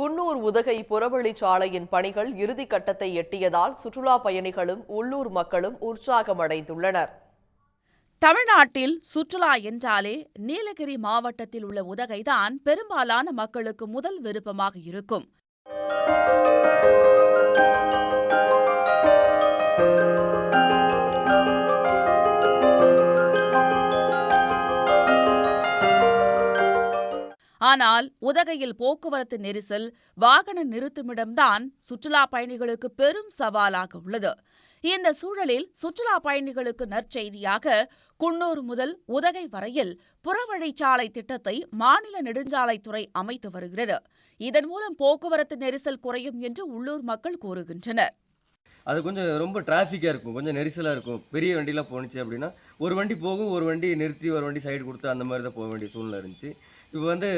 குன்னூர் உதகை புறவழிச்சாலையின் பணிகள் இறுதிக்கட்டத்தை எட்டியதால் சுற்றுலா பயணிகளும் உள்ளூர் மக்களும் உற்சாகமடைந்துள்ளனர். தமிழ்நாட்டில் சுற்றுலா என்றாலே நீலகிரி மாவட்டத்தில் உள்ள உதகைதான் பெரும்பாலான மக்களுக்கு முதல் விருப்பமாக இருக்கும். ஆனால் உதகையில் போக்குவரத்து நெரிசல் வாகன நிறுத்துமிடம்தான் சுற்றுலா பயணிகளுக்கு பெரும் சவாலாக உள்ளது. இந்த சூழலில் சுற்றுலா பயணிகளுக்கு நற்செய்தியாக குன்னூர் முதல் உதகை வரையில் புறவழிச்சாலை திட்டத்தை மாநில நெடுஞ்சாலைத்துறை அமைத்து வருகிறது. இதன் மூலம் போக்குவரத்து நெரிசல் குறையும் என்று உள்ளூர் மக்கள் கூறுகின்றனர். அது கொஞ்சம் ரொம்ப டிராஃபிக்காக இருக்கும். கொஞ்சம் நெரிசலாக இருக்கும். பெரிய வண்டிலாம் போணுச்சு அப்படின்னா ஒரு வண்டி போகும் ஒரு வண்டி நிறுத்தி ஒரு வண்டி சைடு கொடுத்து அந்த மாதிரி தான் போக வேண்டிய சூழ்நிலை இருந்துச்சு. இப்போ வந்து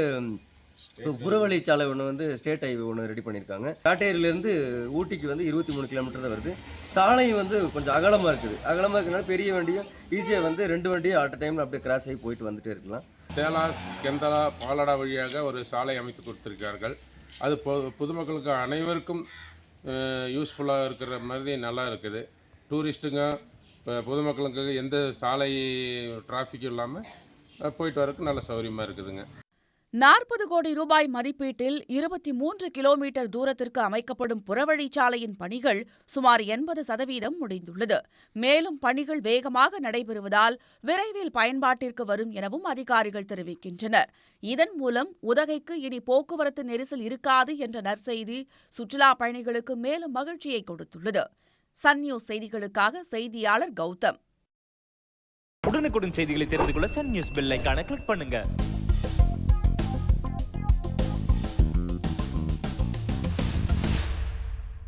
இப்போ புறவழிச்சாலை ஒன்று வந்து ஸ்டேட் ஹைவே ஒன்று ரெடி பண்ணியிருக்காங்க. காட்டேரியிலேருந்து ஊட்டிக்கு வந்து இருபத்தி மூணு கிலோமீட்டர் தான் வருது. சாலை வந்து கொஞ்சம் அகலமாக இருக்குது. அகலமாக இருக்கிறனால பெரிய வண்டியும் ஈஸியாக வந்து ரெண்டு வண்டியும் அட் டைமில் அப்படியே கிராஸ் ஆகி போயிட்டு வந்துட்டே இருக்கலாம். சேலாஸ் கெந்தலா பாலடா வழியாக ஒரு சாலை அமைத்து கொடுத்துருக்கார்கள் அது பொதுமக்களுக்கு அனைவருக்கும் யூஸ்ஃபுல்லாக இருக்கிற மாதிரி நல்லா இருக்குது. டூரிஸ்ட்டுங்க இப்போ பொதுமக்களுக்கு எந்த சாலை டிராஃபிக்கும் இல்லாமல் போயிட்டு வரக்கு நல்ல சௌகரியமாக இருக்குதுங்க. நாற்பது கோடி ரூபாய் மதிப்பீட்டில் இருபத்தி மூன்று கிலோமீட்டர் தூரத்திற்கு அமைக்கப்படும் புறவழிச்சாலையின் பணிகள் சுமார் எண்பது சதவீதம் முடிந்துள்ளது. மேலும் பணிகள் வேகமாக நடைபெறுவதால் விரைவில் பயன்பாட்டிற்கு வரும் எனவும் அதிகாரிகள் தெரிவிக்கின்றனர். இதன் மூலம் உதகைக்கு இனி போக்குவரத்து நெரிசல் இருக்காது என்ற நற்செய்தி சுற்றுலா பயணிகளுக்கு மேலும் மகிழ்ச்சியை கொடுத்துள்ளது. சன் நியூஸ் செய்திகளுக்காக செய்தியாளர் கௌதம். உடனுக்குடன் செய்திகளை தெரிந்து கொள்ள சன் நியூஸ் பெல் கிளிக் பண்ணுங்க.